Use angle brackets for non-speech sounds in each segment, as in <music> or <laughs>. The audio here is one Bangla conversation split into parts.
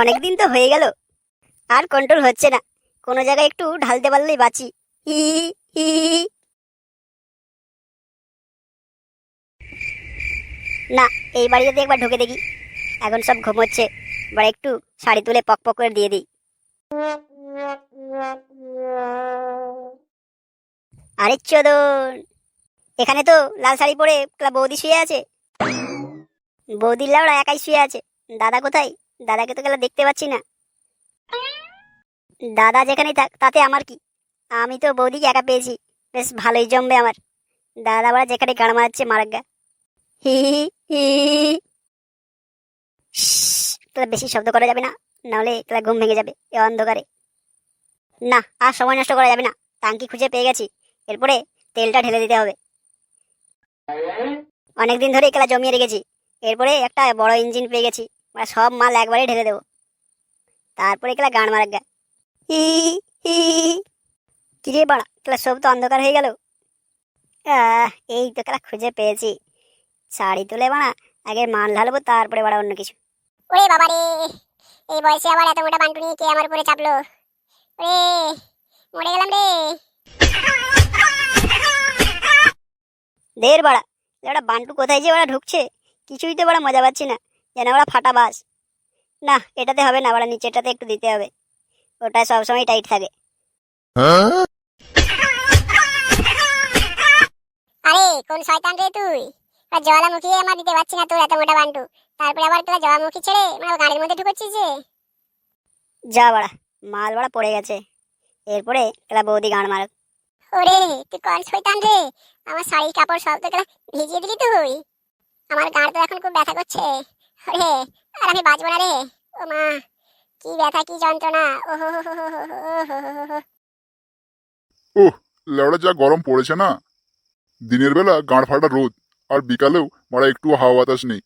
অনেকদিন তো হয়ে গেল। আর কন্ট্রোল হচ্ছে না। কোনো জায়গায় একটু ঢালতে পারলেই বাঁচি। না, এই বাড়িতে একবার ঢুকে দেখি। এখন সব ঘুমোচ্ছে এবার একটু শাড়ি তুলে পক পক করে দিয়ে দিই। আরে চোদন এখানে তো লাল শাড়ি পরে বৌদি শুয়ে আছে। বৌদির লাউড়া একাই শুয়ে আছে। দাদা কোথায়? দাদাকে তো গেলে দেখতে পাচ্ছি না। দাদা যেখানে থাক, তাতে আমার কি? আমি তো বৌদিকে একা পেয়েছি। বেশ ভালোই জমবে আমার। দাদা বড়া যেখানে গান মারাচ্ছে মারাগা হি হি তোরা বেশি শব্দ করা যাবে না নাহলে তোরা ঘুম ভেঙে যাবে এ অন্ধকারে না আর সময় নষ্ট করা যাবে না টাঙ্কি খুঁজে পেয়ে গেছি এরপরে তেলটা ঢেলে দিতে হবে অনেকদিন ধরে এগুলা জমিয়ে রেখেছি। এরপরে একটা বড় ইঞ্জিন পেয়ে গেছি। মানে সব মাল একবারে ঢেলে দেবো। তারপরে এগুলা গান মারাগা গা হি কিরে বাড়া এগুলা সব তো অন্ধকার হয়ে গেল। এই তো খেলা খুঁজে পেয়েছি। শাড়ি তুলে বাড়া, আগে মাল ঢালবো, তারপরে বাড়া অন্য কিছু। ওরে বাবা রে, এই বয়সে আবার এত মোটা বান্টু নিয়ে কে আমার উপরে চাপলো? ওরে, মরে গেলাম রে। দের বাড়া ওরা বান্টু কোথায় যে ওরা ঢুকছে? কিছুই তো বাড়া মজা পাচ্ছি না যেন ওরা ফাটা বাস। না এটাতে হবে না বাড়া নিচেরটাতে একটু দিতে হবে। ওটা সবসময় টাইট থাকে। আরে কোন শয়তান রে তুই? জলামুখী আমার দিতে পারছি না তোর এত মোটা বান্টু। তারপরে আবার তোরা জলামুখী ছেড়ে মানে গাড়ির মধ্যে ঢুকছিস যে? যা বাড়া মাল বাড়া পড়ে গেছে। এরপরে এরা বৌদি গান মারক। ওরে তুই কোন শয়তান রে? আমার শাড়ি কাপড় সব তো ভিজিয়ে দিলি তুই। আমার গাঁড় তো এখন খুব ব্যথা করছে। ওরে আর আমি বাঁচবো না রে। ও মা কি ব্যথা কি যন্ত্রণা। ও হো হো হো হো ও যা গরম পড়েছে না? দিনের বেলা গাঁড় ফাটা রোদ আর বিকালেও মারা একটু হাওয়া বাতাস নেই।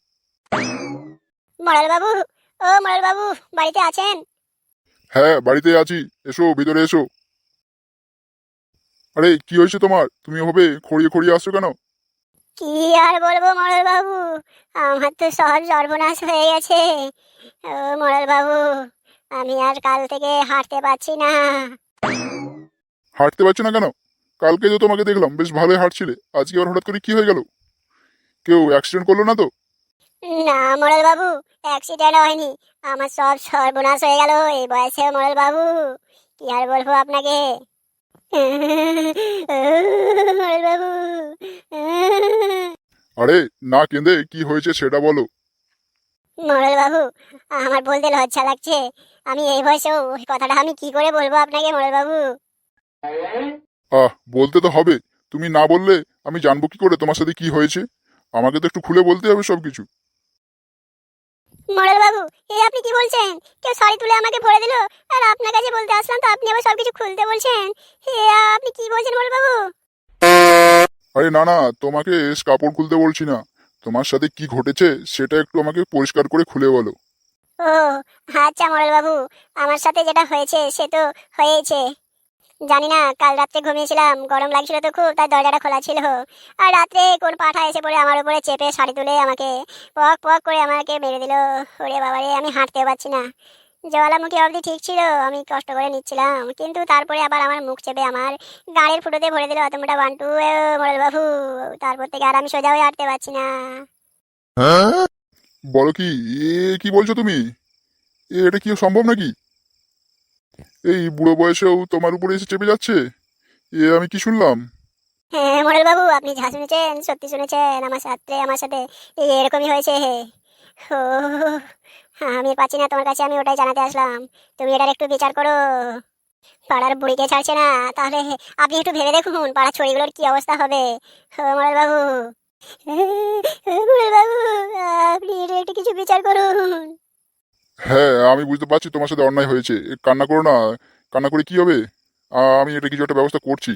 মরাল বাবু ও মরাল বাবু বাড়িতে আছেন? হ্যাঁ বাড়িতে আছি। এসো ভিতরে এসো। আরে কি হয়েছে তোমার? তুমি ওভাবে খড়িয়ে খড়িয়ে আসছো কেন? কি আর বলব মরাল বাবু আমার তো সব সর্বনাশ হয়ে গেছে। ও মরাল বাবু আমি আর কাল থেকে হাঁটতে পারছি না। হাঁটতে পারছ না কেন? কালকে তো তোমাকে দেখলাম বেশ ভালোই হাঁটছিলে। আজকে আবার হঠাৎ করে কি হয়ে গেল? কেউ অ্যাক্সিডেন্ট করল না তো? না মরাল বাবু অ্যাক্সিডেন্ট হয়নি। আমার সব সর্বনাশ হয়ে গেল এই বয়সে মরাল বাবু কি আর বলব আপনাকে? বাবু <laughs> আরে না কেঁদে কি হয়েছে সেটা বলো। মরাল বাবু আমার বলতে লজ্জা লাগছে। আমি এই বয়সেও ওই কথাটা আমি কি করে বলব আপনাকে মরাল বাবু? আহ বলতে তো হবে। তুমি না বললে আমি জানব কি করে তোমার সাথে কি হয়েছে। আমাকে তো একটু খুলে বলতে হবে সবকিছু। মরাল বাবু এ আপনি কি বলছেন? কেউ শাড়ি তুলে আমাকে ভরে দিল? আর আপনার কাছে বলতে আসলাম তো আপনি আবার সবকিছু খুলতে বলছেন। হে আপনি কি বলছেন মরাল বাবু? আরে না না তোমাকে কাপড় খুলতে বলছি না। তোমার সাথে কি ঘটেছে সেটা একটু আমাকে পরিষ্কার করে খুলে বলো। ও আচ্ছা মরাল বাবু আমার সাথে যেটা হয়েছে সে তো হয়েছে জানি না, কাল রাত্রে ঘুমিয়েছিলাম, গরম লাগছিল তো খুব, তাই দরজাটা খোলা ছিল। আর রাত্রে কোন পাঠা এসে পড়ে আমার উপরে চেপে শাড়ি তুলে আমাকে, পক পক করে আমাকে মেরে দিল। ওরে বাবারে, আমি হাঁটতেও পারছি না। জওয়ালামুখী অবধি ঠিক ছিল, আমি কষ্ট করে নিচ্ছিলাম, কিন্তু তারপরে আবার আমার মুখ চেপে আমার গাড়ির ফুটোতে ভরে দিল অত মোটা বান্টু এ, মরাল বাবু, তারপর থেকে আর আমি সোজা হয়ে হাঁটতে পারছি না। বলো কি কি বলছো তুমি? এটা কি সম্ভব নাকি? এই বুড়ো বয়সেও তোমার উপরে এসে চেপে যাচ্ছে? এ আমি কি শুনলাম? হ্যাঁ মডেল বাবু, আপনি যা শুনেছেন, সত্যি শুনেছেন, আমার সাথে আমার সাথে এরকমই হয়েছে, হে। ও আমি পাচ্ছি না, তোমার কাছে আমি ওটাই জানাতে আসলাম। তুমি এটার একটু বিচার করো। পাড়ার বুড়িকে ছাড়ছে না, তাহলে আপনি একটু ভেবে দেখুন, পাড়ার ছড়িগুলোর কি অবস্থা হবে। মডেল বাবু মডেল বাবু, আপনি এটা একটু কিছু বিচার করুন। হ্যাঁ আমি বুঝতে পারছি তোমার সাথে অন্যায় হয়েছে। কান্না করো না। কান্না করে কি হবে? আমি এটা কিছু একটা ব্যবস্থা করছি।